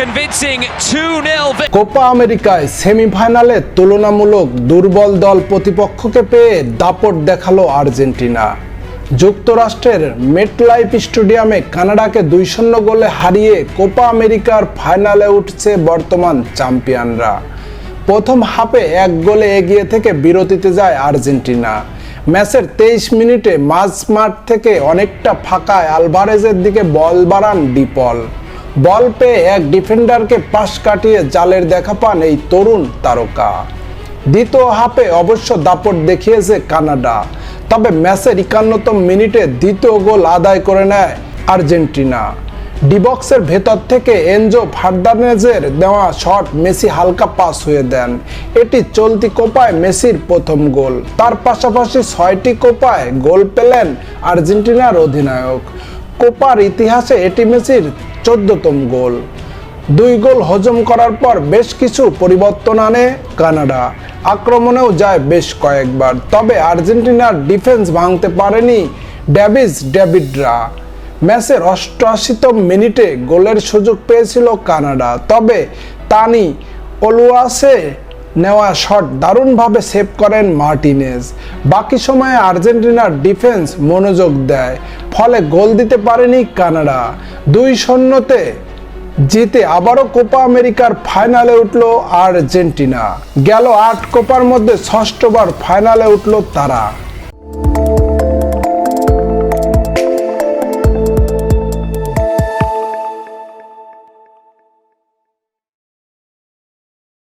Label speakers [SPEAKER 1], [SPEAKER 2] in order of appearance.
[SPEAKER 1] convincing 2 0
[SPEAKER 2] Copa আমেরিকায় সেমিফাইনালে তুলনামূলক দুর্বল দল প্রতিপক্ষকে পেয়ে দাপট দেখাল আর্জেন্টিনা। যুক্তরাষ্ট্রের মেটলাইফ স্টেডিয়ামে কানাডাকে দুই শূন্য গোলে হারিয়ে কোপা আমেরিকার ফাইনালে উঠছে বর্তমান চ্যাম্পিয়নরা। প্রথম হাফে এক গোলে এগিয়ে থেকে বিরতিতে যায় আর্জেন্টিনা। ম্যাচের তেইশ মিনিটে মাঝ মাঠ থেকে অনেকটা ফাঁকায় আলভারেজের দিকে বল বাড়ান ডিপল। বল পেয়ে এক ডিফেন্ডারকে পাশ কাটিয়ে জালের দেখা পান এই তরুণ তারকা। দ্বিতীয় হাফে অবশ্য দাপট দেখিয়েছে কানাডা, তবে ম্যাচের একান্নতম মিনিটে দ্বিতীয় গোল আদায় করে নেয় আর্জেন্টিনা। ডিবক্সের ভেতর থেকে এনজো ফার্দানেজের দেওয়া শট মেসি হালকা পাস হয়ে দেন। এটি চলতি কোপায় মেসির প্রথম গোল। তার পাশাপাশি ছয়টি কোপায় গোল পেলেন আর্জেন্টিনার অধিনায়ক। কোপার ইতিহাসে এটি মেসির চোদ্দতম গোল। দুই গোল হজম করার পর বেশ কিছু পরিবর্তন আনে কানাডা। আক্রমণেও যায় বেশ কয়েকবার, তবে আর্জেন্টিনার ডিফেন্স ভাঙতে পারেনি ড্যাভিস ডেভিডরা। ম্যাচের অষ্টআশিতম মিনিটে গোলের সুযোগ পেয়েছিল কানাডা, তবে তানি অলুয়াসে নেওয়া শট দারুণভাবে সেভ করেন মার্টিনেজ। বাকি সময়ে আর্জেন্টিনার ডিফেন্স মনোযোগ দেয়, ফলে গোল দিতে পারেনি কানাডা। দুই শূন্যতে জিতে আবারও কোপা আমেরিকার ফাইনালে উঠল আর্জেন্টিনা। গেল আট কোপার মধ্যে ষষ্ঠবার ফাইনালে উঠল তারা।